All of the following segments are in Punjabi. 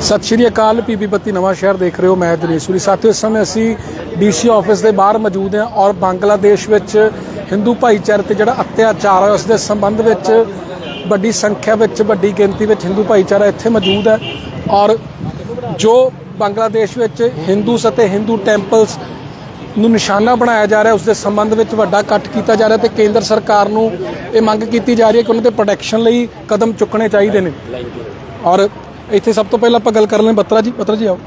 ਸਤਿ ਸ਼੍ਰੀ ਅਕਾਲ ਪੀਪੀ ਬੱਤੀ ਨਵਾਂ ਸ਼ਹਿਰ ਦੇਖ ਰਹੇ ਹੋ, ਮੈਂ ਦਿਨੇਸ਼ਵਰੀ ਸਾਥੀਓ, ਇਸ ਸਮੇਂ ਅਸੀਂ ਡੀਸੀ ਆਫਿਸ ਦੇ ਬਾਹਰ ਮੌਜੂਦ ਹਾਂ ਔਰ ਬੰਗਲਾਦੇਸ਼ ਵਿੱਚ ਹਿੰਦੂ ਭਾਈਚਾਰੇ ਤੇ ਜਿਹੜਾ ਅਤਿਆਚਾਰ ਹੋਇਆ ਉਸ ਦੇ ਸੰਬੰਧ ਵਿੱਚ ਵੱਡੀ ਸੰਖਿਆ ਵਿੱਚ, ਵੱਡੀ ਗਿਣਤੀ ਵਿੱਚ ਹਿੰਦੂ ਭਾਈਚਾਰਾ ਇੱਥੇ ਮੌਜੂਦ ਹੈ ਔਰ ਜੋ ਬੰਗਲਾਦੇਸ਼ ਵਿੱਚ ਹਿੰਦੂਸ ਅਤੇ ਹਿੰਦੂ ਟੈਂਪਲਸ ਨੂੰ ਨਿਸ਼ਾਨਾ ਬਣਾਇਆ ਜਾ ਰਿਹਾ, ਉਸ ਦੇ ਸੰਬੰਧ ਵਿੱਚ ਵੱਡਾ ਇਕੱਠ ਕੀਤਾ ਜਾ ਰਿਹਾ ਤੇ ਕੇਂਦਰ ਸਰਕਾਰ ਨੂੰ ਇਹ ਮੰਗ ਕੀਤੀ ਜਾ ਰਹੀ ਹੈ ਕਿ ਉਹਨਾਂ ਦੇ ਪ੍ਰੋਟੈਕਸ਼ਨ ਲਈ ਕਦਮ ਚੁੱਕਣੇ ਚਾਹੀਦੇ ਨੇ। ਔਰ ਇੱਥੇ ਸਭ ਤੋਂ ਪਹਿਲਾਂ ਆਪਾਂ ਗੱਲ ਕਰ ਲੈਂ ਬੱਤਰਾ ਜੀ ਬੱਤਰਾ ਜੀ ਆਓ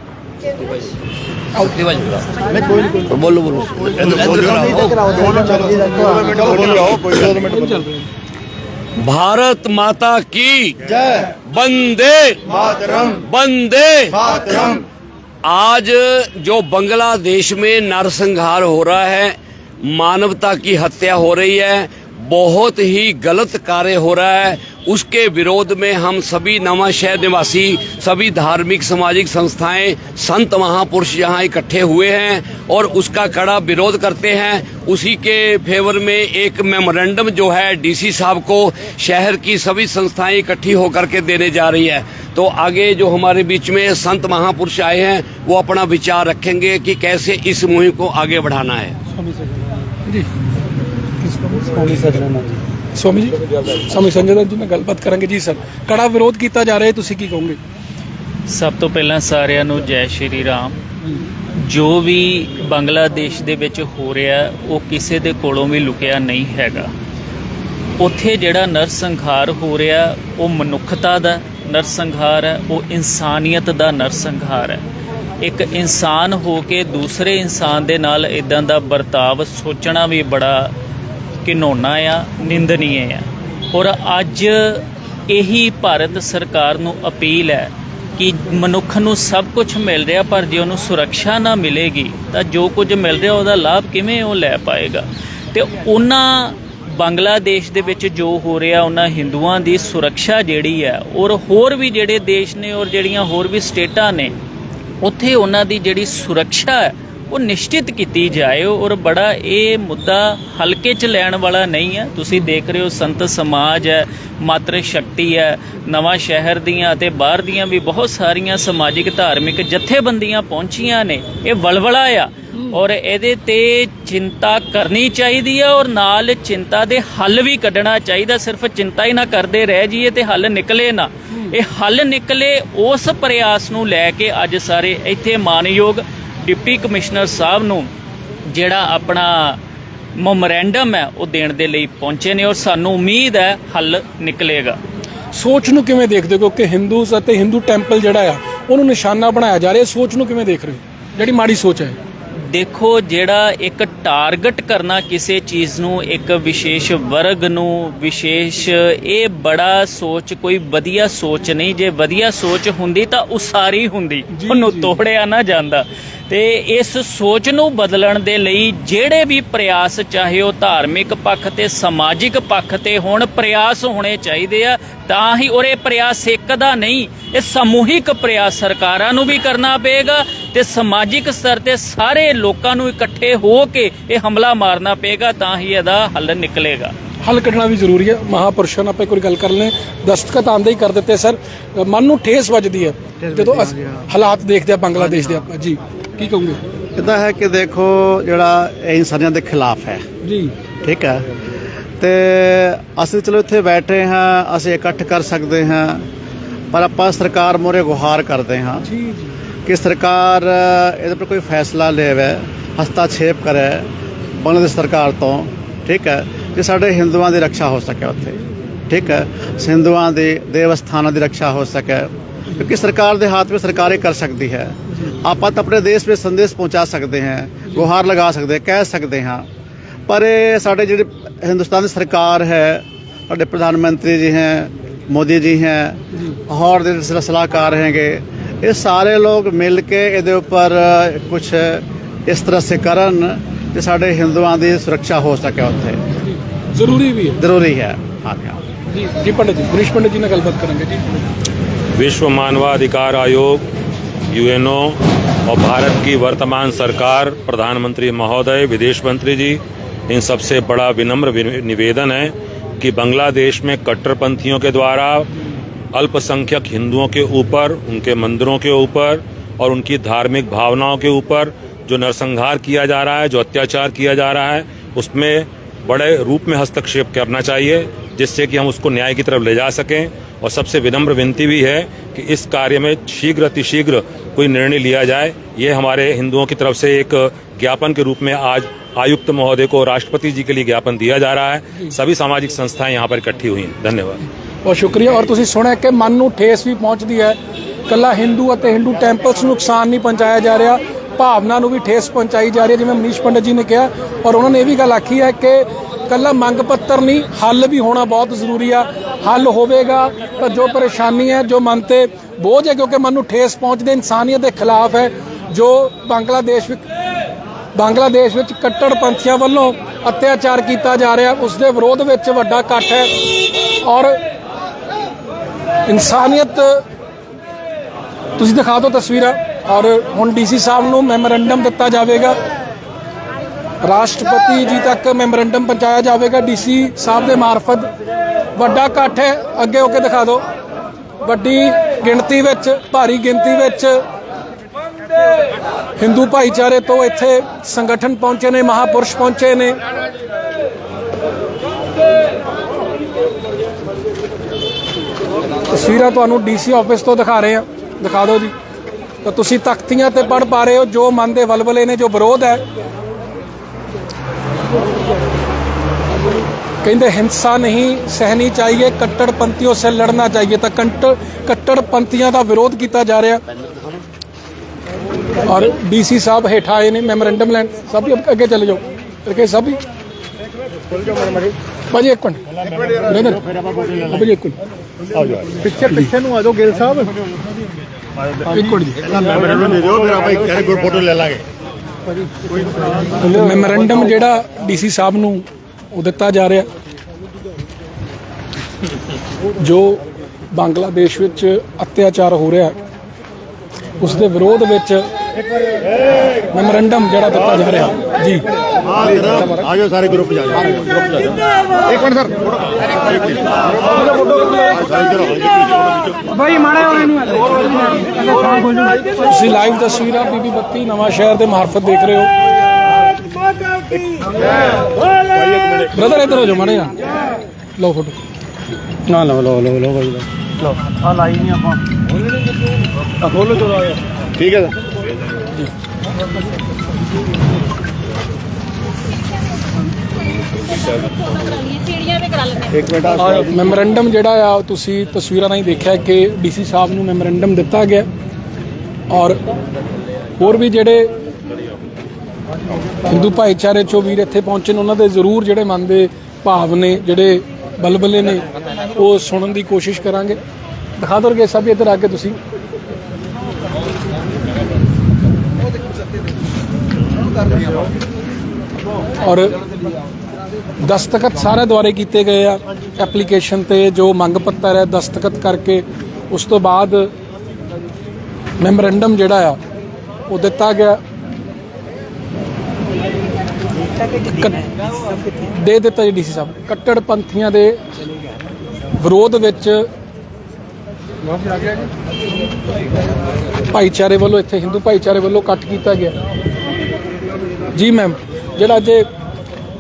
ਬੋਲੋ ਬੋਲੋ भारत माता की जय वंदे मातरम वंदे मातरम आज जो बांग्लादेश में नरसंहार हो रहा है मानवता की हत्या हो रही है बहुत ही गलत कार्य हो रहा है। उसके विरोध में हम सभी नवा शहर निवासी, सभी धार्मिक, सामाजिक संस्थाएँ, संत महापुरुष यहाँ इकट्ठे हुए हैं और उसका कड़ा विरोध करते हैं। उसी के फेवर में एक मेमोरेंडम जो है डीसी साहब को शहर की सभी संस्थाएँ इकट्ठी होकर के देने जा रही है। तो आगे जो हमारे बीच में संत महापुरुष आए हैं, वो अपना विचार रखेंगे कि कैसे इस मुहिम को आगे बढ़ाना है। ਜੀ। ਸਵਾਮੀ ਜੀ ਸਵਾਮੀ ਦਾ ਜੀ ਨਾਲ ਗੱਲਬਾਤ ਕਰਾਂਗੇ। ਜੀ ਸਰ ਕੜਾ ਵਿਰੋਧ ਕੀਤਾ ਜਾ ਰਿਹਾ ਹੈ ਤੁਸੀਂ ਕੀ ਕਹੋਗੇ? ਸਭ ਤੋਂ ਪਹਿਲਾਂ ਸਾਰਿਆਂ ਨੂੰ ਜੈ ਸ਼੍ਰੀ ਰਾਮ। ਜੋ ਵੀ ਬੰਗਲਾਦੇਸ਼ ਦੇ ਵਿੱਚ ਹੋ ਰਿਹਾ ਉਹ ਕਿਸੇ ਦੇ ਕੋਲੋਂ ਵੀ ਲੁਕਿਆ ਨਹੀਂ ਹੈਗਾ। ਉੱਥੇ ਜਿਹੜਾ ਨਰਸੰਹਾਰ ਹੋ ਰਿਹਾ ਉਹ ਮਨੁੱਖਤਾ ਦਾ ਨਰਸੰਹਾਰ ਹੈ ਉਹ ਇਨਸਾਨੀਅਤ ਦਾ ਨਰਸੰਹਾਰ ਹੈ। ਇੱਕ ਇਨਸਾਨ ਹੋ ਕੇ ਦੂਸਰੇ ਇਨਸਾਨ ਦੇ ਨਾਲ ਇਦਾਂ ਦਾ ਵਰਤਾਵ ਸੋਚਣਾ ਵੀ ਬੜਾ ਘਿਨੌਣਾ ਆ, ਨਿੰਦਨੀਏ ਆ। ਔਰ ਅੱਜ ਇਹੀ ਭਾਰਤ ਸਰਕਾਰ ਨੂੰ ਅਪੀਲ ਹੈ ਕਿ ਮਨੁੱਖ ਨੂੰ ਸਭ ਕੁਝ ਮਿਲ ਰਿਹਾ, ਪਰ ਜੇ ਉਹਨੂੰ ਸੁਰੱਖਿਆ ਨਾ ਮਿਲੇਗੀ, ਤਾਂ ਜੋ ਕੁਝ ਮਿਲ ਰਿਹਾ, ਉਹਦਾ ਲਾਭ ਕਿਵੇਂ ਉਹ ਲੈ ਪਾਏਗਾ? ਤੇ ਉਹਨਾਂ ਬੰਗਲਾਦੇਸ਼ ਦੇ ਵਿੱਚ ਜੋ ਹੋ ਰਿਹਾ, ਉਹਨਾਂ ਹਿੰਦੂਆਂ ਦੀ ਸੁਰੱਖਿਆ ਜਿਹੜੀ ਹੈ, ਔਰ ਹੋਰ ਵੀ ਜਿਹੜੇ ਦੇਸ਼ ਨੇ, ਔਰ ਜਿਹੜੀਆਂ ਹੋਰ ਵੀ ਸਟੇਟਾਂ ਨੇ, ਉੱਥੇ ਉਹਨਾਂ ਦੀ ਜਿਹੜੀ ਸੁਰੱਖਿਆ ਹੈ ਉਹ ਨਿਸ਼ਚਿਤ ਕੀਤੀ ਜਾਏ ਔਰ ਬੜਾ ਇਹ ਮੁੱਦਾ ਹਲਕੇ 'ਚ ਲੈਣ ਵਾਲਾ ਨਹੀਂ ਹੈ। ਤੁਸੀਂ ਦੇਖ ਰਹੇ ਹੋ, ਸੰਤ ਸਮਾਜ ਹੈ, ਮਾਤਰ ਸ਼ਕਤੀ ਹੈ, ਨਵਾਂ ਸ਼ਹਿਰ ਦੀਆਂ ਅਤੇ ਬਾਹਰ ਦੀਆਂ ਵੀ ਬਹੁਤ ਸਾਰੀਆਂ ਸਮਾਜਿਕ, ਧਾਰਮਿਕ ਜਥੇਬੰਦੀਆਂ ਪਹੁੰਚੀਆਂ ਨੇ। ਇਹ ਵਲਵਲਾ ਆ ਔਰ ਇਹਦੇ ਤੇ ਚਿੰਤਾ ਕਰਨੀ ਚਾਹੀਦੀ ਹੈ ਔਰ ਨਾਲ ਚਿੰਤਾ ਦੇ ਹੱਲ ਵੀ ਕੱਢਣਾ ਚਾਹੀਦਾ। ਸਿਰਫ ਚਿੰਤਾ ਹੀ ਨਾ ਕਰਦੇ ਰਹਿ ਜਾਈਏ ਤੇ ਹੱਲ ਨਿਕਲੇ ਨਾ। ਇਹ ਹੱਲ ਨਿਕਲੇ ਉਸ ਪ੍ਰਯਾਸ ਨੂੰ ਲੈ ਕੇ ਅੱਜ ਸਾਰੇ ਇੱਥੇ ਮਾਨਯੋਗ ਡਿਪਟੀ ਕਮਿਸ਼ਨਰ ਸਾਹਿਬ ਨੂੰ ਜਿਹੜਾ ਆਪਣਾ ਮੈਮੋਰੈਂਡਮ ਹੈ ਉਹ ਦੇਣ ਦੇ ਲਈ ਪਹੁੰਚੇ ਨੇ ਔਰ ਸਾਨੂੰ ਉਮੀਦ ਹੈ ਹੱਲ ਨਿਕਲੇਗਾ। ਸੋਚ ਨੂੰ ਕਿਵੇਂ ਦੇਖਦੇ ਹੋ ਕਿਉਂਕਿ ਹਿੰਦੂਸ ਅਤੇ ਹਿੰਦੂ ਟੈਂਪਲ ਜਿਹੜਾ ਆ ਉਹਨੂੰ ਨਿਸ਼ਾਨਾ ਬਣਾਇਆ ਜਾ ਰਿਹਾ? ਹੈ ਸੋਚ ਨੂੰ ਕਿਵੇਂ ਦੇਖ ਰਹੇ ਹੋ? ਜਿਹੜੀ ਮਾੜੀ ਸੋਚ ਹੈ। ਦੇਖੋ ਜਿਹੜਾ ਇੱਕ ਟਾਰਗੇਟ ਕਰਨਾ ਕਿਸੇ ਚੀਜ਼ ਨੂੰ ਇੱਕ ਵਿਸ਼ੇਸ਼ ਵਰਗ ਨੂੰ ਵਿਸ਼ੇਸ਼ ਇਹ ਬੜਾ ਸੋਚ ਕੋਈ ਵਧੀਆ ਸੋਚ ਨਹੀਂ। ਜੇ ਵਧੀਆ ਸੋਚ ਹੁੰਦੀ ਤਾਂ ਉਸਾਰੀ ਹੁੰਦੀ। ਉਹਨੂੰ ਤੋੜਿਆ ਨਾ ਜਾਂਦਾ। ਤੇ ਇਸ ਸੋਚ ਨੂੰ ਬਦਲਣ ਦੇ ਲਈ ਜਿਹੜੇ ਵੀ ਪ੍ਰਯਾਸ ਚਾਹੇ ਉਹ ਧਾਰਮਿਕ ਪੱਖ ਤੇ ਸਮਾਜਿਕ ਪੱਖ ਤੇ ਹੋਣ ਪ੍ਰਯਾਸ ਹੋਣੇ ਚਾਹੀਦੇ ਆ ਤਾਂ ਹੀ ਇਹ ਪ੍ਰਯਾਸ ਇੱਕ ਦਾ ਨਹੀਂ ਇਹ ਸਮੂਹਿਕ ਪ੍ਰਯਾਸ ਸਰਕਾਰਾਂ ਨੂੰ ਵੀ ਕਰਨਾ ਪਏਗਾ ਤੇ ਸਮਾਜਿਕ ਸਤਰ ਤੇ ਸਾਰੇ ਲੋਕਾਂ ਨੂੰ ਇਕੱਠੇ ਹੋ ਕੇ ਇਹ ਹਮਲਾ ਮਾਰਨਾ ਪਏਗਾ ਤਾਂ ਹੀ ਇਹਦਾ ਹੱਲ ਨਿਕਲੇਗਾ। ਹੱਲ ਕੱਢਣਾ ਵੀ ਜ਼ਰੂਰੀ ਹੈ। ਮਹਾਪੁਰਸ਼ਾਂ ਨਾਲ ਆਪਾਂ ਵਾਰੀ ਗੱਲ ਕਰ ਲੈਂ ਦਸਤਖਤ ਆਂਦੇ ਹੀ ਕਰ ਦਿੱਤੇ ਸਰ। ਮਨ ਨੂੰ ਠੇਸ ਵੱਜਦੀ ਹੈ। ਜਦੋਂ ਹਾਲਾਤ ਦੇਖਦੇ ਆ ਬੰਗਲਾਦੇਸ਼ ਦੇ ਆਪਾਂ। ਜੀ। ਕੀ ਕਹੋਗੇ? ਇਦਾਂ ਹੈ ਕਿ ਦੇਖੋ ਜਿਹੜਾ ਇਹ ਇਨਸਾਨੀਅਤ ਦੇ ਖਿਲਾਫ ਹੈ। ਜੀ। ਠੀਕ ਹੈ? ਤੇ ਅਸੀਂ ਚਲੋ ਇੱਥੇ ਬੈਠੇ ਹਾਂ ਅਸੀਂ ਇਕੱਠ ਕਰ ਸਕਦੇ ਹਾਂ ਪਰ ਆਪਾਂ ਸਰਕਾਰ ਮੋਰੇ ਗੁਹਾਰ ਕਰਦੇ ਹਾਂ ਜੀ ਜੀ। ਕਿ ਸਰਕਾਰ ਇਹਦੇ ਉੱਪਰ ਕੋਈ ਫੈਸਲਾ ਲੇਵੇ ਹਸਤਾਖੇਪ ਕਰੇ ਬੰਗਲਾਦੇਸ਼ ਸਰਕਾਰ ਤੋਂ। ਠੀਕ ਹੈ? ਕਿ ਸਾਡੇ ਹਿੰਦੂਆਂ ਦੀ ਰੱਖਿਆ ਹੋ ਸਕੇ ਉੱਥੇ। ਠੀਕ ਹੈ? ਹਿੰਦੂਆਂ ਦੇ ਦੇਵ ਸਥਾਨਾਂ ਦੀ ਰੱਖਿਆ ਹੋ ਸਕੇ। ਕਿਉਂਕਿ ਸਰਕਾਰ ਦੇ ਹੱਥ ਵਿੱਚ ਸਰਕਾਰ ਇਹ ਕਰ ਸਕਦੀ ਹੈ। ਆਪਾਂ ਤਾਂ ਆਪਣੇ ਦੇਸ਼ ਵਿੱਚ ਸੰਦੇਸ਼ ਪਹੁੰਚਾ ਸਕਦੇ ਹਾਂ ਗੁਹਾਰ ਲਗਾ ਸਕਦੇ ਕਹਿ ਸਕਦੇ ਹਾਂ। ਪਰ ਇਹ ਸਾਡੇ ਜਿਹੜੇ ਹਿੰਦੁਸਤਾਨ ਦੀ ਸਰਕਾਰ ਹੈ ਸਾਡੇ ਪ੍ਰਧਾਨ ਮੰਤਰੀ ਜੀ ਹੈ ਮੋਦੀ ਜੀ ਹੈ ਹੋਰ ਦੇ ਸਲਾਹਕਾਰ ਹੈਗੇ ਇਹ ਸਾਰੇ ਲੋਕ ਮਿਲ ਕੇ ਇਹਦੇ ਉੱਪਰ ਕੁਝ ਇਸ ਤਰ੍ਹਾਂ ਸੇ ਕਰਨ ਤੇ ਸਾਡੇ ਹਿੰਦੂਆਂ ਦੀ ਸੁਰੱਖਿਆ ਹੋ ਸਕੇ ਉੱਥੇ। ਜ਼ਰੂਰੀ ਵੀ ਹੈ। ਜ਼ਰੂਰੀ ਹੈ। ਹਾਂ ਜੀ ਜੀ ਪੰਡਤ ਜੀ ਗੁਰੀਸ਼ ਜੀ ਨਾਲ ਗੱਲਬਾਤ ਕਰਾਂਗੇ ਜੀ। ਵਿਸ਼ਵ ਮਾਨਵਾ ਅਧਿਕਾਰ ਆਯੋਗ यूएनओ और भारत की वर्तमान सरकार, प्रधानमंत्री महोदय, विदेश मंत्री जी, इन सबसे बड़ा विनम्र निवेदन है कि बांग्लादेश में कट्टरपंथियों के द्वारा अल्पसंख्यक हिंदुओं के ऊपर, उनके मंदिरों के ऊपर और उनकी धार्मिक भावनाओं के ऊपर जो नरसंहार किया जा रहा है, जो अत्याचार किया जा रहा है, उसमें बड़े रूप में हस्तक्षेप करना चाहिए जिससे कि हम उसको न्याय की तरफ ले जा सकें और सबसे विनम्र विनती भी है कि इस कार्य में शीघ्र अतिशीघ्र कोई निर्णय लिया जाए ये हमारे हिंदुओं की तरफ से एक ज्ञापन के रूप में आज आयुक्त महोदय को राष्ट्रपति जी के लिए ज्ञापन दिया जा रहा है सभी सामाजिक संस्थाएं यहाँ पर इकट्ठी हुई हैं धन्यवाद ਬਹੁਤ ਸ਼ੁਕਰੀਆ ਔਰ ਤੁਸੀਂ ਸੁਣਿਆ ਕਿ ਮਨ ਨੂੰ ਠੇਸ ਵੀ ਪਹੁੰਚਦੀ ਹੈ ਕੱਲਾ ਹਿੰਦੂ ਅਤੇ ਹਿੰਦੂ ਟੈਂਪਲਸ ਨੂੰ ਨੁਕਸਾਨ ਨਹੀਂ ਪਹੁੰਚਾਇਆ ਜਾ ਰਿਹਾ ਭਾਵਨਾ ਨੂੰ ਵੀ ਠੇਸ ਪਹੁੰਚਾਈ ਜਾ ਰਹੀ ਹੈ, ਜਿਵੇਂ ਮਨੀਸ਼ ਪੰਡਤ ਜੀ ਨੇ ਕਿਹਾ। ਔਰ ਉਹਨਾਂ ਨੇ ਇਹ ਵੀ ਗੱਲ ਆਖੀ ਹੈ ਕਿ ਕੱਲਾ ਮੰਗ ਪੱਤਰ ਨਹੀਂ, ਹੱਲ ਵੀ ਹੋਣਾ ਬਹੁਤ ਜ਼ਰੂਰੀ ਆ। ਹੱਲ ਹੋਵੇਗਾ ਤਾਂ ਜੋ ਪਰੇਸ਼ਾਨੀ ਹੈ, ਜੋ ਮਨ ਤੇ ਬੋਝ ਹੈ, ਕਿਉਂਕਿ ਮਨ ਨੂੰ ਠੇਸ ਪਹੁੰਚਦੇ ਇਨਸਾਨੀਅਤ ਦੇ ਖਿਲਾਫ ਹੈ, ਜੋ ਬੰਗਲਾਦੇਸ਼ ਵਿੱਚ ਬੰਗਲਾਦੇਸ਼ ਵਿੱਚ ਕੱਟੜਪੰਥੀਆਂ ਵੱਲੋਂ ਅਤਿਆਚਾਰ ਕੀਤਾ ਜਾ ਰਿਹਾ, ਉਸ ਦੇ ਵਿਰੋਧ ਵਿੱਚ ਵੱਡਾ ਇਕੱਠ ਹੈ। ਔਰ ਇਨਸਾਨੀਅਤ, ਤੁਸੀਂ ਦਿਖਾ ਦਿਓ ਤਸਵੀਰਾਂ। ਔਰ ਹੁਣ ਡੀਸੀ ਸਾਹਿਬ ਨੂੰ ਮੈਮੋਰੈਂਡਮ ਦਿੱਤਾ ਜਾਵੇਗਾ। ਰਾਸ਼ਟਰਪਤੀ ਜੀ ਤੱਕ ਮੈਮੋਰੈਂਡਮ ਪਹੁੰਚਾਇਆ ਜਾਵੇਗਾ ਡੀਸੀ ਸਾਹਿਬ ਦੇ ਮਾਰਫਤ। ਵੱਡਾ ਇਕੱਠ ਹੈ, ਅੱਗੇ ਹੋ ਕੇ ਦਿਖਾ ਦਿਓ। ਵੱਡੀ ਗਿਣਤੀ ਵਿੱਚ, ਭਾਰੀ ਗਿਣਤੀ ਵਿੱਚ ਹਿੰਦੂ ਭਾਈਚਾਰੇ ਤੋਂ ਇੱਥੇ ਸੰਗਠਨ ਪਹੁੰਚੇ ਨੇ, ਮਹਾਪੁਰਸ਼ ਪਹੁੰਚੇ ਨੇ। ਤਸਵੀਰਾਂ ਤੁਹਾਨੂੰ ਡੀਸੀ ਆਫਿਸ ਤੋਂ ਦਿਖਾ ਰਹੇ ਹਾਂ। ਦਿਖਾ ਦਿਓ ਜੀ। ਤਾਂ ਤੁਸੀਂ ਤਖਤੀਆਂ ਤੇ ਪੜ ਪਾ ਰਹੇ ਹੋ ਜੋ ਮਨ ਦੇ ਵਲਵਲੇ ਨੇ ਜੋ ਵਿਰੋਧ ਹੈ। ਕਹਿੰਦੇ ਹਿੰਸਾ ਨਹੀਂ ਸਹਿਣੀ ਚਾਹੀਏ ਕੱਟੜਪੰਥੀਓ ਸੇ ਲੜਨਾ ਚਾਹੀਏ। ਤਾਂ ਕੰਟ ਕੱਟੜਪੰਥੀਆਂ ਦਾ ਵਿਰੋਧ ਕੀਤਾ ਜਾ ਰਿਹਾ। ਔਰ ਡੀਸੀ ਸਾਹਿਬ ਹੇਠਾਂ ਆਏ ਨੇ ਮੈਮੋਰੈਂਡਮ ਲੈਣ। ਸਭ ਵੀ ਅੱਗੇ ਚਲੇ ਜਾਓ। ਕਰਕੇ ਸਭ ਵੀ? ਭਾਜੀ ਇੱਕ ਮਿੰਟ। ਭਾਜੀ ਇੱਕ ਮਿੰਟ। ਪਿੱਛੇ ਪਿੱਛੇ ਨੂੰ ਆ ਜਾਓ ਗਿਲ ਸਾਹਿਬ। ਜੀ ਮੈਮੋਰੈਂਡਮ ਦੇ ਦਿਓ ਫਿਰ ਆਪਾਂ ਇੱਕ ਕਹਿ ਕੋਈ ਫੋਟੋ ਲੈ ਲਾਂਗੇ। ਮੈਮੋਰੈਂਡਮ ਜਿਹੜਾ ਡੀਸੀ ਸਾਹਿਬ ਨੂੰ ਉਹ ਦਿੱਤਾ ਜਾ ਰਿਹਾ ਜੋ ਬੰਗਲਾਦੇਸ਼ ਵਿੱਚ ਅਤਿਆਚਾਰ ਹੋ ਰਿਹਾ ਉਸ ਦੇ ਵਿਰੋਧ ਵਿੱਚ ਮੈਮੋਰੈਂਡਮ ਜਿਹੜਾ ਦਿੱਤਾ ਜਾ ਰਿਹਾ। ਜੀ। ਆ ਜਾਓ ਸਾਰੇ ਗਰੁੱਪ ਜਾ ਜਾਓ। ਇੱਕ ਮਿੰਟ ਸਰ। ਤੁਸੀਂ ਲਾਈਵ ਤਸਵੀਰਾਂ ਬੀਬੀ ਬੱਤੀ ਨਵਾਂ ਸ਼ਹਿਰ ਦੇ ਮਾਰਫਤ ਦੇਖ ਰਹੇ ਹੋ। ਬ੍ਰਦਰ ਇੱਧਰ ਹੋ ਜਾਓ ਮਾੜੇ ਲਓ ਫੋਟੋ ਨਾ ਲਓ ਲਓ ਲਓ ਲਓ ਭਾਈ ਲਓ। ਆ ਲਾਈ ਨਹੀਂ ਆਪਾਂ ਆ ਖੋਲੋ ਚਲੋ ਠੀਕ ਹੈ ਇੱਕ ਮਿੰਟ ਆ ਮੈਮੋਰੈਂਡਮ ਜਿਹੜਾ ਆ ਤੁਸੀਂ ਤਸਵੀਰਾਂ ਰਾਹੀਂ ਦੇਖਿਆ ਕਿ ਡੀਸੀ ਸਾਹਿਬ ਨੂੰ ਮੈਮੋਰੈਂਡਮ ਦਿੱਤਾ ਗਿਆ। ਔਰ ਹੋਰ ਵੀ ਜਿਹੜੇ ਹਿੰਦੂ ਭਾਈਚਾਰੇ ਚੋਂ ਵੀਰ ਇੱਥੇ ਪਹੁੰਚੇ ਨੇ ਉਹਨਾਂ ਦੇ ਜ਼ਰੂਰ ਜਿਹੜੇ ਮਨ ਦੇ ਭਾਵ ਨੇ ਜਿਹੜੇ ਬਲਬਲੇ ਨੇ ਉਹ ਸੁਣਨ ਦੀ ਕੋਸ਼ਿਸ਼ ਕਰਾਂਗੇ। ਦਿਖਾ ਦੋਗੇ ਸਭ ਇੱਧਰ ਆ ਕੇ ਤੁਸੀਂ। ਔਰ ਦਸਤਖਤ ਸਾਰੇ ਦੁਆਰੇ ਕੀਤੇ ਗਏ ਆ। ਐਪਲੀਕੇਸ਼ਨ ਤੇ ਜੋ ਮੰਗ ਪੱਤਰ ਹੈ ਦਸਤਖਤ ਕਰਕੇ ਉਸ ਤੋਂ ਬਾਅਦ ਮੈਮੋਰੈਂਡਮ ਜਿਹੜਾ ਆ, ਉਹ ਦਿੱਤਾ ਗਿਆ। ਦੇ ਦਿੱਤਾ ਜੀ ਡੀਸੀ ਸਾਹਿਬ। ਕੱਟੜ ਪੰਥੀਆਂ ਦੇ ਵਿਰੋਧ ਵਿੱਚ ਭਾਈਚਾਰੇ ਵੱਲੋਂ ਇੱਥੇ ਹਿੰਦੂ ਭਾਈਚਾਰੇ ਵੱਲੋਂ ਇਕੱਠ ਕੀਤਾ ਗਿਆ। ਜੀ ਮੈਮ ਜਿਹੜਾ ਅੱਜ ਇਹ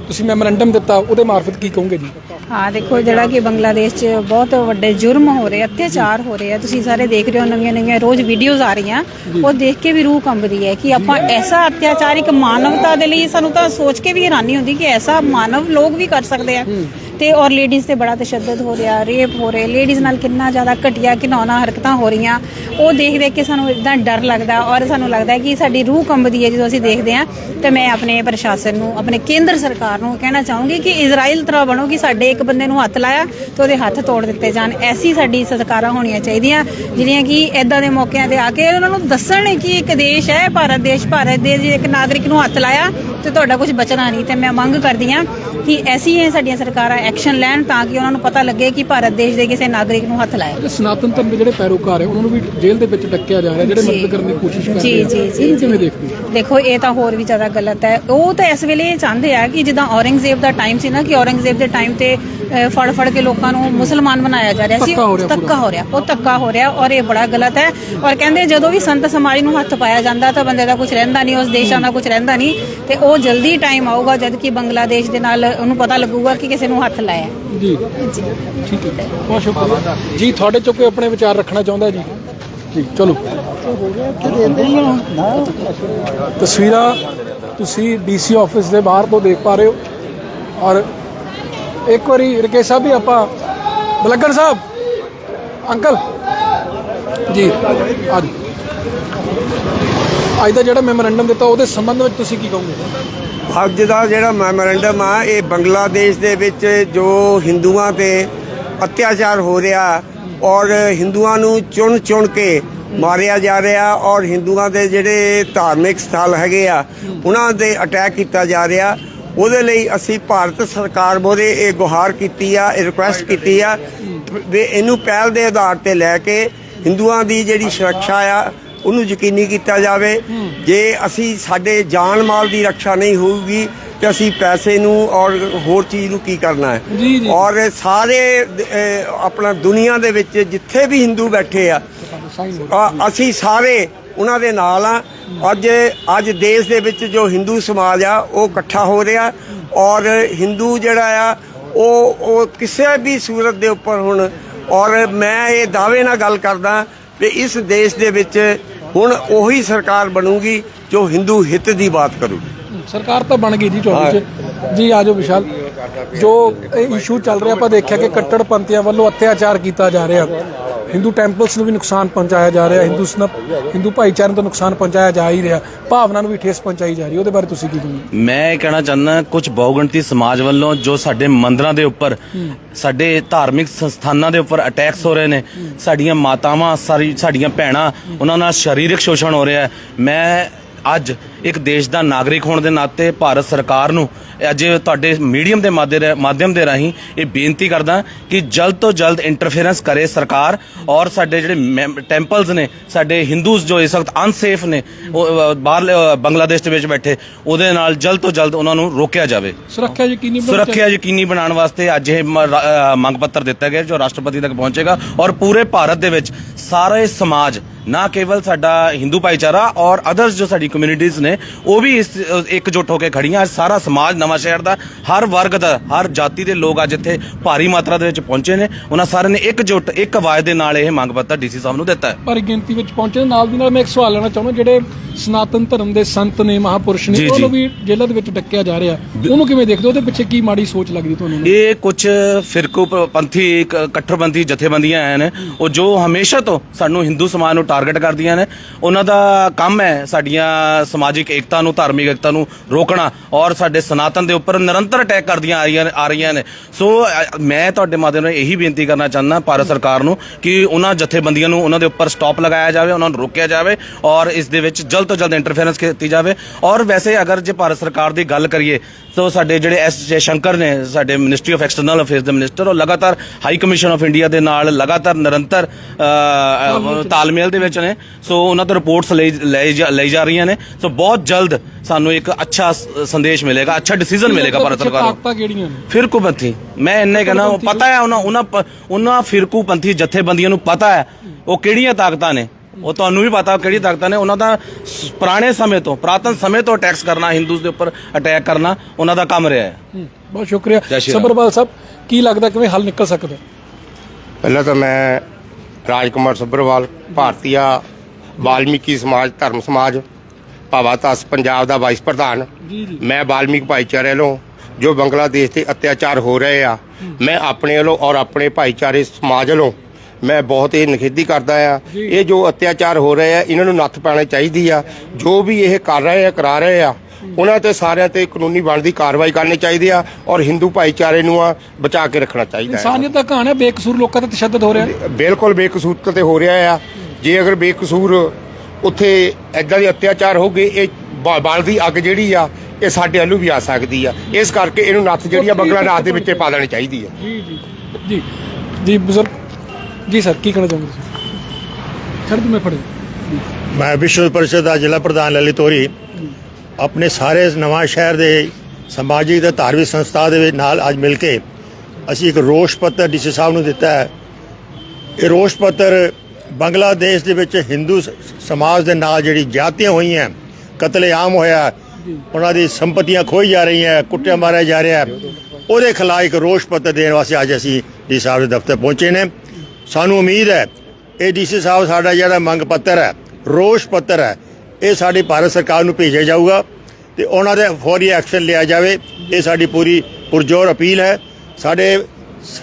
ਤੁਸੀਂ ਮੈਮੋਰੈਂਡਮ ਦਿੱਤਾ ਉਹਦੇ ਮਾਰਫਤ ਕੀ ਕਹੋਗੇ ਜੀ? ਹਾਂ ਦੇਖੋ ਜਿਹੜਾ ਕਿ ਬੰਗਲਾਦੇਸ਼ 'ਚ ਬਹੁਤ ਵੱਡੇ ਜੁਰਮ ਹੋ ਰਹੇ ਅਤਿਆਚਾਰ ਹੋ ਰਹੇ ਆ ਤੁਸੀਂ ਸਾਰੇ ਦੇਖ ਰਹੇ ਹੋ ਨਵੀਆਂ ਨਵੀਆਂ ਰੋਜ਼ ਵੀਡੀਓਜ਼ ਆ ਰਹੀਆਂ। ਉਹ ਦੇਖ ਕੇ ਵੀ ਰੂਹ ਕੰਬਦੀ ਹੈ ਕਿ ਆਪਾਂ ਐਸਾ ਅਤਿਆਚਾਰ ਇੱਕ ਮਾਨਵਤਾ ਦੇ ਲਈ ਸਾਨੂੰ ਤਾਂ ਸੋਚ ਕੇ ਵੀ ਹੈਰਾਨੀ ਹੁੰਦੀ ਕਿ ਐਸਾ ਮਾਨਵ ਲੋਕ ਵੀ ਕਰ ਸਕਦੇ ਆ। ਤੇ ਔਰ ਲੇਡੀਜ਼ ਤੇ ਬੜਾ ਤਸ਼ੱਦਦ ਹੋ ਰਿਹਾ ਰੇਪ ਹੋ ਰਹੇ ਲੇਡੀਜ਼ ਨਾਲ ਕਿੰਨਾ ਜ਼ਿਆਦਾ ਘਟੀਆ ਘਿਨੌਣਾ ਹਰਕਤਾਂ ਹੋ ਰਹੀਆਂ, ਉਹ ਦੇਖ ਦੇਖ ਕੇ ਸਾਨੂੰ ਇਦਾਂ ਡਰ ਲੱਗਦਾ ਔਰ ਸਾਨੂੰ ਲੱਗਦਾ ਕਿ ਸਾਡੀ ਰੂਹ ਕੰਬਦੀ ਹੈ ਜਦੋਂ ਅਸੀਂ ਦੇਖਦੇ ਹਾਂ, ਤੇ ਮੈਂ ਆਪਣੇ ਪ੍ਰਸ਼ਾਸਨ ਨੂੰ, ਆਪਣੇ ਕੇਂਦਰ ਸਰਕਾਰ ਨੂੰ ਕਹਿਣਾ ਚਾਹੂੰਗੀ ਕਿ ਇਜ਼ਰਾਈਲ ਤਰ੍ਹਾਂ ਬਣੋ ਕਿ ਸਾਡੇ ਇੱਕ ਬੰਦੇ ਨੂੰ ਹੱਥ ਲਾਇਆ ਤੇ ਉਹਦੇ ਹੱਥ ਤੋੜ ਦਿੱਤੇ ਜਾਣ। ਐਸੀ ਸਾਡੀ ਸਰਕਾਰਾਂ ਹੋਣੀਆਂ ਚਾਹੀਦੀਆਂ, ਜਿਹੜੀਆਂ ਕਿ ਐਦਾਂ ਦੇ ਮੌਕਿਆਂ ਤੇ ਆ ਕੇ ਉਹਨਾਂ ਨੂੰ ਦੱਸਣ ਕਿ ਇੱਕ ਦੇਸ਼ ਹੈ, ਭਾਰਤ ਦੇਸ਼, ਭਾਰਤ ਦੇ ਜੇ ਇੱਕ ਨਾਗਰਿਕ ਨੂੰ ਹੱਥ ਲਾਇਆ ਤੇ ਤੁਹਾਡਾ ਕੁਝ ਬਚਣਾ ਨਹੀਂ, ਤੇ ਮੈਂ ਮੰਗ ਕਰਦੀ ਹਾਂ ਕਿ ਐਸੀ ਹੈ ਸਾਡੀਆਂ ਸਰਕਾਰਾਂ ਐਕਸ਼ਨ ਲੈਣ ਤਾਂ ਕਿ ਉਹਨਾਂ ਨੂੰ ਪਤਾ ਲੱਗੇ ਕਿ ਭਾਰਤ ਦੇਸ਼ ਦੇ ਕਿਸੇ ਨਾਗਰਿਕ ਨੂੰ ਹੱਥ ਲਾਇਆ ਜਿਹੜੇ ਸਨਾਤਨ ਧਰਮ ਦੇ ਜਿਹੜੇ ਪੈਰੋਕਾਰ ਹੈ ਉਹਨਾਂ ਨੂੰ ਵੀ ਜੇਲ੍ਹ ਦੇ ਵਿੱਚ ਡੱਕਿਆ ਜਾ ਰਿਹਾ ਜਿਹੜੇ। ਮਦਦ ਕਰਨ ਦੀ ਕੋਸ਼ਿਸ਼ ਕਰ ਰਹੇ ਜੀ ਜੀ ਕਿਵੇਂ। ਦੇਖਦੇ ਦੇਖੋ ਇਹ ਤਾਂ ਹੋਰ ਵੀ ਜ਼ਿਆਦਾ ਗਲਤ ਹੈ ਉਹ ਤਾਂ ਇਸ ਵੇਲੇ ਇਹ ਚਾਹੁੰਦੇ ਆ ਕਿ ਜਿੱਦਾਂ ਔਰੰਗਜ਼ੇਬ ਦਾ ਟਾਈਮ ਸੀ ਨਾ ਕਿ ਔਰੰਗਜ਼ੇਬ ਦੇ ਟਾਈਮ ਤੇ ਫੜ ਫੜ ਕੇ ਲੋਕਾਂ ਨੂੰ ਮੁਸਲਮਾਨ ਬਣਾਇਆ ਜਾ ਰਿਹਾ ਸੀ। ਧੱਕਾ ਹੋ ਰਿਹਾ ਧੱਕਾ ਪੂਰਾ। ਹੋ ਰਿਹਾ ਉਹ ਧੱਕਾ ਹੋ ਰਿਹਾ ਔਰ ਇਹ ਬੜਾ ਗਲਤ ਹੈ। ਔਰ ਕਹਿੰਦੇ ਜਦੋਂ ਵੀ ਸੰਤ ਸਮਾਜ ਨੂੰ ਹੱਥ ਪਾਇਆ ਜਾਂਦਾ ਤਾਂ ਬੰਦੇ ਦਾ ਕੁਝ ਰਹਿੰਦਾ ਨਹੀਂ ਉਸ ਦੇਸ਼ਾਂ ਦਾ ਕੁਝ ਰਹਿੰਦਾ ਨਹੀਂ। ਤੇ ਉਹ ਜਲਦੀ ਟਾਈਮ ਆਊਗਾ ਜਦ ਕਿ ਬੰਗਲਾਦੇਸ਼ ਦੇ ਨਾਲ ਉਹਨੂੰ ਪਤਾ ਲੱਗੂਗਾ ਕਿ ਕਿਸੇ ਨੂੰ ਹੱਥ ਲਾਇਆ। ਜੀ। ਜੀ। ਠੀਕ ਹੈ। ਬਹੁਤ ਸ਼ੁਕਰੀਆ। ਜੀ ਤੁਹਾਡੇ ਚੋਂ ਕੋਈ ਆਪਣੇ ਵਿਚਾਰ ਰੱਖਣਾ ਚਾਹੁੰਦਾ ਜੀ? ਜੀ ਚਲੋ। ਤਸਵੀਰਾਂ ਤੁਸੀਂ ਡੀਸੀ ਆਫਿਸ ਦੇ ਬਾਹਰ ਤੋਂ ਦੇਖ ਪਾ ਰਹੇ ਹੋ ਔਰ ਇੱਕ ਵਾਰੀ ਰਕੇਸ਼ ਸਾਹਿਬ ਵੀ ਆਪਾਂ ਬਲੱਗਣ ਸਾਹਿਬ, ਅੰਕਲ। ਜੀ, ਅੱਜ। ਅੱਜ ਦਾ ਜਿਹੜਾ ਮੈਮੋਰੈਂਡਮ ਦਿੱਤਾ, ਉਹਦੇ ਸੰਬੰਧ ਵਿੱਚ ਤੁਸੀਂ ਕੀ ਕਹੋਗੇ? ਅੱਜ ਦਾ ਜਿਹੜਾ ਮੈਮੋਰੈਂਡਮ ਆ, ਇਹ ਬੰਗਲਾਦੇਸ਼ ਦੇ ਵਿੱਚ ਜੋ ਹਿੰਦੂਆਂ ਤੇ ਅਤਿਆਚਾਰ ਹੋ ਰਿਹਾ ਔਰ ਹਿੰਦੂਆਂ ਨੂੰ ਚੁਣ ਚੁਣ ਕੇ ਮਾਰਿਆ ਜਾ ਰਿਹਾ ਔਰ ਹਿੰਦੂਆਂ ਦੇ ਜਿਹੜੇ ਧਾਰਮਿਕ ਸਥਲ ਹੈਗੇ ਆ, ਉਹਨਾਂ ਦੇ ਅਟੈਕ ਕੀਤਾ ਜਾ ਰਿਹਾ। ਉਹਦੇ ਲਈ ਅਸੀਂ ਭਾਰਤ ਸਰਕਾਰ ਮੋਰੇ ਇਹ ਗੁਹਾਰ ਕੀਤੀ ਆ ਇਹ ਰਿਕੁਐਸਟ ਕੀਤੀ ਆ ਵੀ ਇਹਨੂੰ ਪਹਿਲ ਦੇ ਆਧਾਰ ਤੇ ਲੈ ਕੇ ਹਿੰਦੂਆਂ ਦੀ ਜਿਹੜੀ ਸੁਰੱਖਿਆ ਆ ਉਹਨੂੰ ਯਕੀਨੀ ਕੀਤਾ ਜਾਵੇ ਜੇ ਅਸੀਂ ਸਾਡੇ ਜਾਨ ਮਾਲ ਦੀ ਰੱਖਿਆ ਨਹੀਂ ਹੋਊਗੀ ਤੇ ਅਸੀਂ ਪੈਸੇ ਨੂੰ ਔਰ ਹੋਰ ਚੀਜ਼ ਨੂੰ ਕੀ ਕਰਨਾ ਹੈ। ਔਰ ਸਾਰੇ ਆਪਣਾ ਦੁਨੀਆ ਦੇ ਵਿੱਚ ਜਿੱਥੇ ਵੀ ਹਿੰਦੂ ਬੈਠੇ ਆ ਅਸੀਂ ਸਾਰੇ ਉਹਨਾਂ ਦੇ ਨਾਲ ਆ। ਅੱਜ ਅੱਜ ਦੇਸ਼ ਦੇ ਵਿੱਚ ਜੋ ਹਿੰਦੂ ਸਮਾਜ ਆ ਉਹ ਇਕੱਠਾ ਹੋ ਰਿਹਾ। ਔਰ ਹਿੰਦੂ ਜਿਹੜਾ ਆ ਉਹ ਉਹ ਕਿਸੇ ਵੀ ਸੂਰਤ ਦੇ ਉੱਪਰ ਹੁਣ ਔਰ ਮੈਂ ਇਹ ਦਾਅਵੇ ਨਾਲ ਗੱਲ ਕਰਦਾ ਵੀ ਇਸ ਦੇਸ਼ ਦੇ ਵਿੱਚ ਹੁਣ ਉਹੀ ਸਰਕਾਰ ਬਣੂਗੀ ਜੋ ਹਿੰਦੂ ਹਿੱਤ ਦੀ ਬਾਤ ਕਰੂਗੀ। ਸਰਕਾਰ ਤਾਂ ਬਣ ਗਈ ਜੀ 24 ਚ। ਜੀ ਆਜੋ ਵਿਸ਼ਾਲ। ਜੋ ਇਸ਼ੂ ਚੱਲ ਰਿਹਾ ਆਪਾਂ ਦੇਖਿਆ ਕਿ ਕੱਟੜਪੰਥੀਆਂ ਵੱਲੋਂ ਅਤਿਆਚਾਰ ਕੀਤਾ ਜਾ ਰਿਹਾ। ਹਿੰਦੂ ਟੈਂਪਲਸ ਨੂੰ ਵੀ ਨੁਕਸਾਨ ਪਹੁੰਚਾਇਆ ਜਾ ਰਿਹਾ, ਹਿੰਦੂ ਸਨ ਹਿੰਦੂ ਭਾਈਚਾਰੇ ਨੂੰ ਨੁਕਸਾਨ ਪਹੁੰਚਾਇਆ ਜਾ ਹੀ ਰਿਹਾ, ਭਾਵਨਾ ਨੂੰ ਵੀ ਠੇਸ ਪਹੁੰਚਾਈ ਜਾ ਰਹੀ ਉਹਦੇ ਬਾਰੇ ਤੁਸੀਂ ਕੀ ਕਹੋਗੇ? ਮੈਂ ਇਹ ਕਹਿਣਾ ਚਾਹੁੰਦਾ ਕੁਝ ਬਹੁਗਿਣਤੀ ਸਮਾਜ ਵੱਲੋਂ ਜੋ ਸਾਡੇ ਮੰਦਰਾਂ ਦੇ ਉੱਪਰ, ਸਾਡੇ ਧਾਰਮਿਕ ਸੰਸਥਾਨਾਂ ਦੇ ਉੱਪਰ ਅਟੈਕਸ ਹੋ ਰਹੇ ਨੇ, ਸਾਡੀਆਂ ਮਾਤਾਵਾਂ, ਸਾਰੀ, ਸਾਡੀਆਂ ਭੈਣਾਂ, ਉਹਨਾਂ ਨਾਲ ਸਰੀਰਕ ਸ਼ੋਸ਼ਣ ਹੋ ਰਿਹਾ ਹੈ। ਮੈਂ ਅੱਜ ਇੱਕ ਦੇਸ਼ ਦਾ ਨਾਗਰਿਕ ਹੋਣ ਦੇ ਨਾਤੇ ਭਾਰਤ ਸਰਕਾਰ ਨੂੰ ਅੱਜ ਤੁਹਾਡੇ ਮੀਡੀਅਮ ਦੇ ਮਾਧਿਅਮ ਮਾਧਿਅਮ ਦੇ ਰਾਹੀਂ ਇਹ ਬੇਨਤੀ ਕਰਦਾ ਕਿ ਜਲਦ ਤੋਂ ਜਲਦ ਇੰਟਰਫੇਰੈਂਸ ਕਰੇ ਸਰਕਾਰ ਔਰ ਸਾਡੇ ਜਿਹੜੇ ਟੈਂਪਲਸ ਨੇ ਸਾਡੇ ਹਿੰਦੂਸ ਜੋ ਇਸ ਵਕਤ ਅਨਸੇਫ ਨੇ ਉਹ ਬਾਹਰ ਬੰਗਲਾਦੇਸ਼ ਦੇ ਵਿੱਚ ਬੈਠੇ ਉਹਦੇ ਨਾਲ ਜਲਦ ਤੋਂ ਜਲਦ ਉਹਨਾਂ ਨੂੰ ਰੋਕਿਆ ਜਾਵੇ। ਸੁਰੱਖਿਆ ਯਕੀਨੀ ਸੁਰੱਖਿਆ ਯਕੀਨੀ ਬਣਾਉਣ ਵਾਸਤੇ ਅੱਜ ਇਹ ਮੰਗ ਪੱਤਰ ਦਿੱਤਾ ਗਿਆ ਜੋ ਰਾਸ਼ਟਰਪਤੀ ਤੱਕ ਪਹੁੰਚੇਗਾ ਔਰ ਪੂਰੇ ਭਾਰਤ ਦੇ ਵਿੱਚ ਸਾਰੇ ਸਮਾਜ ਨਾ ਕੇਵਲ ਸਾਡਾ ਹਿੰਦੂ ਭਾਈਚਾਰਾ ਔਰ ਅਦਰਸ ਜੋ ਸਾਡੀ ਕਮਿਊਨਿਟੀਆਂ ਨੇ ਉਹ ਵੀ ਇਸ ਇਕਜੁੱਟ ਹੋ ਕੇ ਖੜੀਆਂ ਅੱਜ ਸਾਰਾ ਸਮਾਜ ਨਵਾਂ ਸ਼ਹਿਰ ਦਾ ਹਰ ਵਰਗ ਦਾ ਹਰ ਜਾਤੀ ਦੇ ਲੋਕ ਅੱਜ ਇੱਥੇ ਭਾਰੀ ਮਾਤਰਾ ਦੇ ਵਿੱਚ ਪਹੁੰਚੇ ਨੇ। ਉਹਨਾਂ ਸਾਰਿਆਂ ਨੇ ਇਕਜੁੱਟ ਇੱਕ ਆਵਾਜ਼ ਦੇ ਨਾਲ ਇਹ ਮੰਗ ਪੱਤਰ ਡੀਸੀ ਸਾਹਿਬ ਨੂੰ ਦਿੱਤਾ ਹੈ। ਪਰ ਗਿਣਤੀ ਵਿੱਚ ਪਹੁੰਚੇ ਨਾਲ ਦੀ ਨਾਲ ਮੈਂ ਇੱਕ ਸਵਾਲ ਲੈਣਾ ਚਾਹੁੰਦਾ ਜਿਹੜੇ ਸਨਾਤਨ ਧਰਮ ਦੇ ਸੰਤ ਨੇ ਮਹਾਪੁਰਸ਼ ਨੇ ਜੀ, ਉਹਨੂੰ ਜੀ। ਵੀ ਜੇਲ੍ਹਾਂ ਦੇ ਵਿੱਚ ਡੱਕਿਆ ਜਾ ਰਿਹਾ। ਉਹਨੂੰ ਕਿਵੇਂ ਦੇਖਦੇ ਹੋ? ਉਹਦੇ ਪਿੱਛੇ ਕੀ ਮਾੜੀ ਸੋਚ ਲੱਗਦੀ ਤੁਹਾਨੂੰ? ਇਹ ਕੁਝ ਫਿਰਕੂ ਪ- ਪੰਥੀ ਕ- ਕੱਟੜਪੰਥੀ ਜਥੇਬੰਦੀਆਂ ਹਨ ਉਹ ਜੋ ਹਮੇਸ਼ਾ ਤੋਂ ਸਾਨੂੰ ਹਿੰਦੂ ਸਮਾਜ ਨੂੰ ਟਾਰਗੇਟ ਕਰਦੀਆਂ ਨੇ। ਉਹਨਾਂ ਦਾ ਕੰਮ ਹੈ ਸਾਡੀਆਂ ਸਮਾਜਿਕ ਏਕਤਾ ਨੂੰ ਧਾਰਮਿਕ ਏਕਤਾ ਨੂੰ ਰੋਕਣਾ ਔਰ ਸਾਡੇ ਸਨਾਤਨ ਦੇ ਉੱਪਰ ਨਿਰੰਤਰ ਅਟੈਕ ਕਰਦੀਆਂ ਆ ਰਹੀਆਂ ਨੇ- ਆ ਰਹੀਆਂ ਨੇ। ਸੋ ਮੈਂ ਤੁਹਾਡੇ ਮਾਧਿਅਮ ਨਾਲ ਇਹੀ ਬੇਨਤੀ ਕਰਨਾ ਚਾਹੁੰਦਾ ਭਾਰਤ ਸਰਕਾਰ ਨੂੰ ਕਿ ਉਹਨਾਂ ਜਥੇਬੰਦੀਆਂ ਨੂੰ ਉਹਨਾਂ ਦੇ ਉੱਪਰ ਸਟਾਪ ਲਗਾਇਆ ਜਾਵੇ, ਉਹਨਾਂ ਨੂੰ ਰੋਕਿਆ ਜਾਵੇ ਔਰ ਇਸ ਦੇ ਵਿੱਚ ਜਲਦ ਤੋਂ ਜਲਦ ਇੰਟਰਫੇਰੈਂਸ ਕੀਤੀ ਜਾਵੇ। ਔਰ ਵੈਸੇ ਅਗਰ ਜੇ ਭਾਰਤ ਸਰਕਾਰ ਦੀ ਗੱਲ ਕਰੀਏ ਤਾਂ ਸਾਡੇ ਜਿਹੜੇ ਐਸ ਜੇ ਸ਼ੰਕਰ ਨੇ, ਸਾਡੇ ਮਿਨਿਸਟਰੀ ਆਫ ਐਕਸਟਰਨਲ ਅਫੇਅਰਸ ਦੇ ਮਿਨਿਸਟਰ ਉਹ ਲਗਾਤਾਰ ਹਾਈ ਕਮਿਸ਼ਨ ਆਫ ਇੰਡੀਆ ਦੇ ਨਾਲ ਲਗਾਤਾਰ ਨਿਰੰਤਰ ਤਾਲਮੇਲ ਦੇ ਵਿੱਚ ਨੇ। ਸੋ ਉਹਨਾਂ ਤੋਂ ਰਿਪੋਰਟਸ ਲਈ ਲਈ ਜਾ- ਰਹੀਆਂ ਨੇ। ਸੋ ਬਹੁਤ ਜਲਦ ਸਾਨੂੰ ਇੱਕ ਅੱਛਾ ਸੰਦੇਸ਼ ਮਿਲੇਗਾ, ਅੱਛਾ ਡਿਸੀਜਨ ਮਿਲੇਗਾ ਭਾਰਤ ਸਰਕਾਰ ਨੂੰ। ਤਾਕਤਾਂ ਕਿਹੜੀਆਂ ਨੇ? ਫਿਰਕੂਪੰਥੀ ਮੈਂ ਇੰਨੇ ਕਹਿੰਦਾ ਉਹ ਪਤਾ ਹੈ ਉਹਨਾਂ ਉਹਨਾਂ ਪ- ਉਹਨਾਂ ਫਿਰਕੂਪੰਥੀ ਜਥੇਬੰਦੀਆਂ ਨੂੰ ਪਤਾ ਹੈ ਉਹ ਕਿਹੜੀਆਂ ਤਾਕਤਾਂ ਨੇ? ਉਹ ਤੁਹਾਨੂੰ ਵੀ ਪਤਾ ਕਿਹੜੀ ਤਾਕਤਾਂ ਨੇ? ਉਹਨਾਂ ਦਾ ਸ- ਪੁਰਾਣੇ ਸਮੇਂ ਤੋਂ ਪ੍ਰਾਤਨ ਸਮੇਂ ਤੋਂ ਅਟੈਕਸ ਕਰਨਾ ਹਿੰਦੂਸ ਦੇ ਉੱਪਰ ਅਟੈਕ ਕਰਨਾ ਉਹਨਾਂ ਦਾ ਕੰਮ ਰਿਹਾ ਹੈ। ਹੂੰ, ਬਹੁਤ ਸ਼ੁਕਰੀਆ। ਜੈ ਸ਼੍ਰੀ ਰਾਮ। ਸਬਰਵਾਲ ਸਾਹਿਬ ਕੀ ਲੱਗਦਾ ਕਿਵੇਂ ਹੱਲ ਨਿਕਲ ਸਕਦਾ? ਪਹਿਲਾਂ ਤਾਂ ਮੈਂ ਰਾਜਕੁਮਾਰ ਸੱਭਰਵਾਲ ਭਾਰਤੀਆ ਵਾਲਮੀਕੀ ਸਮਾਜ ਧਰਮ ਸਮਾਜ ਭਾਵਾਤਸ ਪੰਜਾਬ ਦਾ ਵਾਈਸ ਪ੍ਰਧਾਨ। ਮੈਂ ਵਾਲਮੀਕ ਭਾਈਚਾਰੇ ਵੱਲੋਂ ਜੋ ਬੰਗਲਾਦੇਸ਼ ਤੇ ਅਤਿਆਚਾਰ ਹੋ ਰਹੇ ਆ ਮੈਂ ਆਪਣੇ ਵੱਲੋਂ ਔਰ ਆਪਣੇ ਭਾਈਚਾਰੇ ਸਮਾਜ ਵੱਲੋਂ ਮੈਂ ਬਹੁਤ ਇਹ ਨਿਖੇਧੀ ਕਰਦਾ ਆ। ਇਹ ਜੋ ਅਤਿਆਚਾਰ ਹੋ ਰਹੇ ਆ ਇਹਨਾਂ ਨੂੰ ਨੱਥ ਪਾਣੀ ਚਾਹੀਦੀ ਆ। ਜੋ ਵੀ ਇਹ ਕਰ ਰਹੇ ਆ ਕਰਾ ਰਹੇ ਆ ਉਹਨਾਂ ਤੇ ਸਾਰਿਆਂ ਤੇ ਕਾਨੂੰਨੀ ਬਣਦੀ ਕਾਰਵਾਈ ਕਰਨੀ ਚਾਹੀਦੀ ਆ ਔਰ ਹਿੰਦੂ ਭਾਈਚਾਰੇ ਨੂੰ ਆ ਬਚਾ ਕੇ ਰੱਖਣਾ ਚਾਹੀਦਾ ਹੈ ਇਨਸਾਨੀਅਤ ਦਾ ਕਹਾਣੀ ਬੇਕਸੂਰ ਲੋਕਾਂ ਤੇ ਤਸ਼ੱਦਦ ਹੋ ਰਿਹਾ। ਬਿਲਕੁਲ ਬੇਕਸੂਰ ਤੇ ਹੋ ਰਿਹਾ ਆ। ਜੇ ਅਗਰ ਬੇਕਸੂਰ ਉੱਥੇ ਐਦਾਂ ਦੇ ਅਤਿਆਚਾਰ ਹੋ ਗਏ ਇਹ ਬਲ ਦੀ ਅੱਗ ਜਿਹੜੀ ਆ ਇਹ ਸਾਡੇ ਵੱਲੋਂ ਵੀ ਆ ਸਕਦੀ ਆ। ਇਸ ਕਰਕੇ ਇਹਨੂੰ ਨੱਥ ਜਿਹੜੀ ਆ ਬੰਗਲਾ ਨਾਥ ਦੇ ਵਿੱਚ ਪਾ ਦੇਣੀ ਚਾਹੀਦੀ ਆ। ਜੀ ਜੀ। ਜੀ। ਜੀ ਜੀ ਸਰ ਕੀ ਕਹਿਣਾ ਚਾਹੁੰਦੇ ਤੁਸੀਂ? ਛੱਡ ਦੂੰ ਮੈਂ ਫੜ ਮੈਂ ਵਿਸ਼ਵ ਪਰਿਸ਼ਦ ਦਾ ਜ਼ਿਲ੍ਹਾ ਪ੍ਰਧਾਨ ਲਲਿਤ ਹੋਰੀ ਆਪਣੇ ਸਾਰੇ ਨਵਾਂ ਸ਼ਹਿਰ ਦੇ ਸਮਾਜਿਕ ਤੇ ਧਾਰਮਿਕ ਸੰਸਥਾ ਦੇ ਵਿੱਚ ਨਾਲ ਅੱਜ ਮਿਲ ਕੇ ਅਸੀਂ ਇੱਕ ਰੋਸ਼ ਪੱਤਰ ਡੀਸੀ ਸਾਹਿਬ ਨੂੰ ਦਿੱਤਾ ਹੈ। ਇਹ ਰੋਸ਼ ਪੱਤਰ ਬੰਗਲਾਦੇਸ਼ ਦੇ ਵਿੱਚ ਹਿੰਦੂ ਸ- ਸਮਾਜ ਦੇ ਨਾਲ ਜਿਹੜੀ ਜਾਤੀਆਂ ਹੋਈਆਂ, ਕਤਲੇਆਮ ਹੋਇਆ, ਉਹਨਾਂ ਦੀ ਸੰਪਤੀਆਂ ਖੋਈ ਜਾ ਰਹੀਆਂ, ਕੁੱਟਿਆ ਮਾਰਿਆ ਜਾ ਰਿਹਾ, ਉਹਦੇ ਖਿਲਾਫ ਇੱਕ ਰੋਸ਼ ਪੱਤਰ ਦੇਣ ਵਾਸਤੇ ਅੱਜ ਅਸੀਂ ਡੀ ਸਾਹਿਬ ਦੇ ਦਫ਼ਤਰ ਪਹੁੰਚੇ ਨੇ। ਸਾਨੂੰ ਉਮੀਦ ਹੈ, ਇਹ ਡੀਸੀ ਸਾਹਿਬ ਸਾਡਾ ਜਿਹੜਾ ਮੰਗ ਪੱਤਰ ਹੈ, ਰੋਸ਼ ਪੱਤਰ ਹੈ, ਇਹ ਸਾਡੀ ਭਾਰਤ ਸਰਕਾਰ ਨੂੰ ਭੇਜਿਆ ਜਾਊਗਾ ਤੇ ਉਹਨਾਂ ਦੇ ਫੌਰੀ ਐਕਸ਼ਨ ਲਿਆ ਜਾਵੇ। ਇਹ ਸਾਡੀ ਪੂਰੀ ਪੁਰਜੋਰ ਅਪੀਲ ਹੈ। ਸਾਡੇ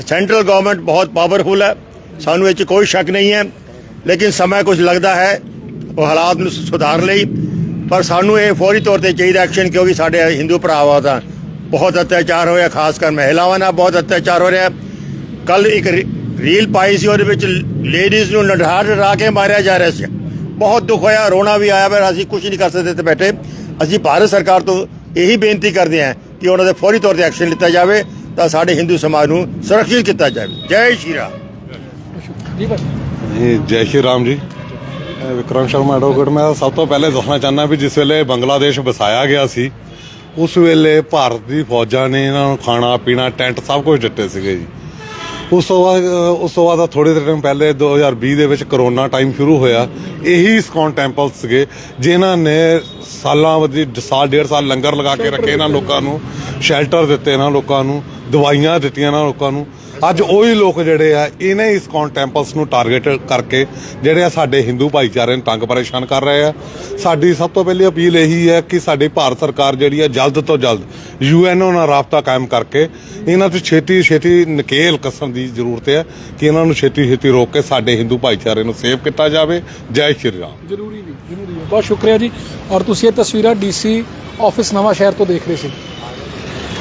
ਸੈਂਟਰਲ ਗਵਰਨਮੈਂਟ ਬਹੁਤ ਪਾਵਰਫੁਲ ਹੈ। ਸਾਨੂੰ ਇਹ 'ਚ ਕੋਈ ਸ਼ੱਕ ਨਹੀਂ ਹੈ। ਲੇਕਿਨ ਸਮਾਂ ਕੁਝ ਲੱਗਦਾ ਹੈ, ਉਹ ਹਾਲਾਤ ਨੂੰ ਸੁਧਾਰ ਲਈ। ਪਰ ਸਾਨੂੰ ਇਹ ਫੌਰੀ ਤੌਰ ਤੇ ਚਾਹੀਦਾ ਐਕਸ਼ਨ ਕਿਉਂਕਿ ਸਾਡੇ ਹਿੰਦੂ ਭਰਾਵਾਂ ਦਾ ਬਹੁਤ ਅਤਿਆਚਾਰ ਹੋਇਆ ਖਾਸ ਕਰ ਮਹਿਲਾਵਾਂ ਨਾਲ ਬਹੁਤ ਅਤਿਆਚਾਰ ਹੋ ਰਿਹਾ। ਕੱਲ ਇੱਕ ਰੀਲ ਪਾਈ ਸੀ, ਉਹਦੇ ਵਿੱਚ ਲੇਡੀਜ਼ ਨੂੰ ਨਢਾ ਨਢਾ ਕੇ ਮਾਰਿਆ ਜਾ ਰਿਹਾ ਸੀ। ਬਹੁਤ ਦੁੱਖ ਹੋਇਆ, ਰੋਣਾ ਵੀ ਆਇਆ, ਪਰ ਅਸੀਂ ਕੁਝ ਨਹੀਂ ਕਰ ਸਕਦੇ ਤੇ ਬੈਠੇ। ਅਸੀਂ ਭਾਰਤ ਸਰਕਾਰ ਤੋਂ ਇਹੀ ਬੇਨਤੀ ਕਰਦੇ ਹਾਂ ਕਿ ਉਹਨਾਂ ਦੇ ਫੌਰੀ ਤੌਰ ਤੇ ਐਕਸ਼ਨ ਲਿੱਤਾ ਜਾਵੇ, ਤਾਂ ਸਾਡੇ ਹਿੰਦੂ ਸਮਾਜ ਨੂੰ ਸੁਰੱਖਿਅਤ ਕੀਤਾ ਜਾਵੇ। ਜੈ ਸ਼੍ਰੀ ਰਾਮ। ਜੀ, ਜੈ ਸ਼੍ਰੀ ਰਾਮ ਜੀ। ਇਹ ਵਿਕਰਮ ਸ਼ਰਮਾ ਐਡਵੋਕੇਟ। ਮੈਂ ਸਭ ਤੋਂ ਪਹਿਲੇ ਦੱਸਣਾ ਚਾਹੁੰਦਾ ਵੀ ਜਿਸ ਵੇਲੇ ਬੰਗਲਾਦੇਸ਼ ਵਸਾਇਆ ਗਿਆ ਸੀ, ਉਸ ਵੇਲੇ ਭਾਰਤ ਦੀ ਫੌਜਾਂ ਨੇ ਇਹਨਾਂ ਨੂੰ ਖਾਣਾ, ਪੀਣਾ, ਟੈਂਟ ਸਭ ਕੁਝ ਦਿੱਤੇ ਸੀਗੇ ਜੀ। ਉਸ ਤੋਂ ਬਾਅਦ ਉਸ ਤੋਂ ਬਾਅਦ ਥੋੜੇ ਦਿਨ ਪਹਿਲੇ 2020 ਦੇ ਵਿੱਚ ਕਰੋਨਾ ਟਾਈਮ ਸ਼ੁਰੂ ਹੋਇਆ। ਇਹੀ ਇਸਕੌਨ ਟੈਂਪਲ ਸੀਗੇ, ਜਿਨ੍ਹਾਂ ਨੇ ਸਾਲਾਂ ਵਧੀ ਸਾਲ, ਡੇਢ ਸਾਲ ਲੰਗਰ ਲਗਾ ਕੇ ਰੱਖੇ ਇਹਨਾਂ ਲੋਕਾਂ ਨੂੰ, ਸ਼ੈਲਟਰ ਦਿੱਤੇ ਇਹਨਾਂ ਲੋਕਾਂ ਨੂੰ, ਦਵਾਈਆਂ ਦਿੱਤੀਆਂ ਇਹਨਾਂ ਲੋਕਾਂ ਨੂੰ। ਅੱਜ ਉਹੀ ਲੋਕ ਜਿਹੜੇ ਆ, ਇਹਨੇ ਇਸਕੌਨ ਟੈਂਪਲਸ ਨੂੰ ਟਾਰਗੇਟ ਕਰਕੇ ਜਿਹੜੇ ਆ ਸਾਡੇ ਹਿੰਦੂ ਭਾਈਚਾਰੇ ਨੂੰ ਤੰਗ ਪਰੇਸ਼ਾਨ ਕਰ ਰਹੇ ਆ। ਸਾਡੀ ਸਭ ਤੋਂ ਪਹਿਲੀ ਅਪੀਲ ਇਹੀ ਹੈ ਕਿ ਸਾਡੀ ਭਾਰਤ ਸਰਕਾਰ ਜਿਹੜੀ ਆ, ਜਲਦ ਤੋਂ ਜਲਦ ਯੂਐਨਓ ਨਾਲ ਰਾਬਤਾ ਕਾਇਮ ਕਰਕੇ ਇਹਨਾਂ ਤੋਂ ਛੇਤੀ ਛੇਤੀ ਨਕੇਲ ਕਸਣ ਦੀ ਜ਼ਰੂਰਤ ਹੈ ਕਿ ਇਹਨਾਂ ਨੂੰ ਛੇਤੀ ਛੇਤੀ ਰੋਕ ਕੇ ਸਾਡੇ ਹਿੰਦੂ ਭਾਈਚਾਰੇ ਨੂੰ ਸੇਵ ਕੀਤਾ ਜਾਵੇ। ਜੈ ਸ਼੍ਰੀ ਰਾਮ। ਜ਼ਰੂਰੀ ਵੀ ਜ਼ਰੂਰੀ ਬਹੁਤ ਸ਼ੁਕਰੀਆ ਜੀ। ਔਰ ਤੁਸੀਂ ਇਹ ਤਸਵੀਰਾਂ ਡੀਸੀ ਆਫਿਸ ਨਵਾਂ ਸ਼ਹਿਰ ਤੋਂ ਦੇਖ ਰਹੇ ਸੀ।